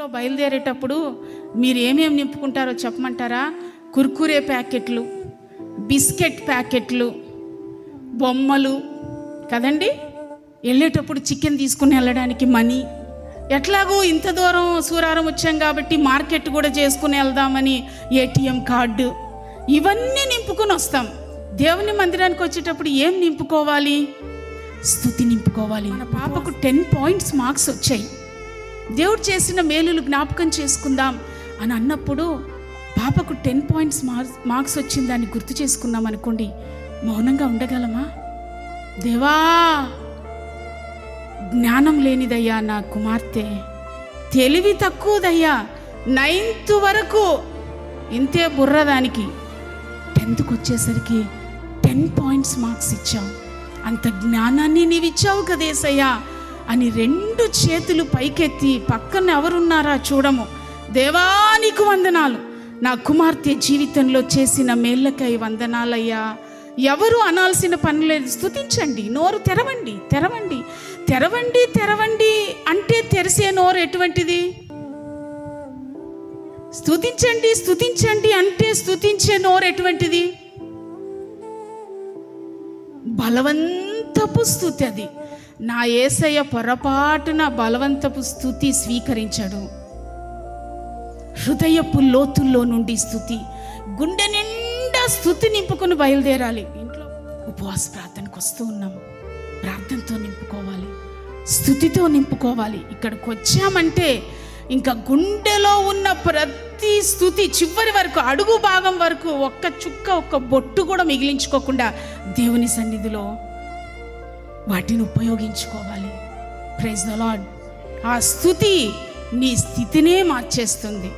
ఇంట్లో బయలుదేరేటప్పుడు మీరు ఏమేమి నింపుకుంటారో చెప్పమంటారా? కుర్కురే ప్యాకెట్లు బిస్కెట్ ప్యాకెట్లు బొమ్మలు కదండి? వెళ్ళేటప్పుడు చికెన్ తీసుకుని వెళ్ళడానికి మనీ. ఎట్లాగో ఇంత దూరం సూరారం వచ్చాం కాబట్టి మార్కెట్ కూడా చేసుకుని వెళ్దామని ఏటీఎం కార్డు ఇవన్నీ నింపుకొని వస్తాం. దేవుని మందిరానికి వచ్చేటప్పుడు ఏం నింపుకోవాలి? స్థుతి నింపుకోవాలి. మన పాపకు టెన్ పాయింట్స్ మార్క్స్ వచ్చాయి. దేవుడు చేసిన మేలులు జ్ఞాపకం చేసుకుందాం అని అన్నప్పుడు పాపకు టెన్ పాయింట్స్ మార్క్స్ మార్క్స్ వచ్చిందాన్ని గుర్తు చేసుకున్నాం అనుకోండి మౌనంగా ఉండగలమా? దేవా జ్ఞానం లేనిదయ్యా నా కుమార్తె తెలివి తక్కువదయ్యా నైన్త్ వరకు ఇంతే బుర్ర దానికి టెన్త్కి వచ్చేసరికి టెన్ పాయింట్స్ మార్క్స్ ఇచ్చావు. అంత జ్ఞానాన్ని నీవిచ్చావు కదేసయ్యా. అని రెండు చేతులు పైకెత్తి పక్కన ఎవరున్నారా చూడము. దేవానికి వందనాలు. నా కుమార్తె జీవితంలో చేసిన మేళ్ళకై వందనాలయ్యా. ఎవరు అనాల్సిన పని లేదు. స్థుతించండి నోరు తెరవండి తెరవండి. తెరవండి తెరవండి అంటే తెరిసే నోరు ఎటువంటిది? స్థుతించండి స్థుతించండి అంటే స్థుతించే నోరు ఎటువంటిది? బలవంతపు స్థుతి అది. నా ఏసయ్య పొరపాటున బలవంతపు స్థుతి స్వీకరించడు. హృదయపు లోతుల్లో నుండి స్థుతి గుండె నిండా స్థుతి నింపుకుని బయలుదేరాలి. ఇంట్లో ఉపవాస ప్రార్థనకు వస్తూ ఉన్నాం. ప్రార్థనతో నింపుకోవాలి స్థుతితో నింపుకోవాలి. ఇక్కడికి వచ్చామంటే ఇంకా గుండెలో ఉన్న ప్రతి స్థుతి చివరి వరకు అడుగు భాగం వరకు ఒక్క చుక్క ఒక్క బొట్టు కూడా మిగిలించుకోకుండా దేవుని సన్నిధిలో వాటిని ఉపయోగించుకోవాలి. ప్రైజ్ ద లాడ్ ఆ స్థుతి నీ స్థితినే మార్చేస్తుంది.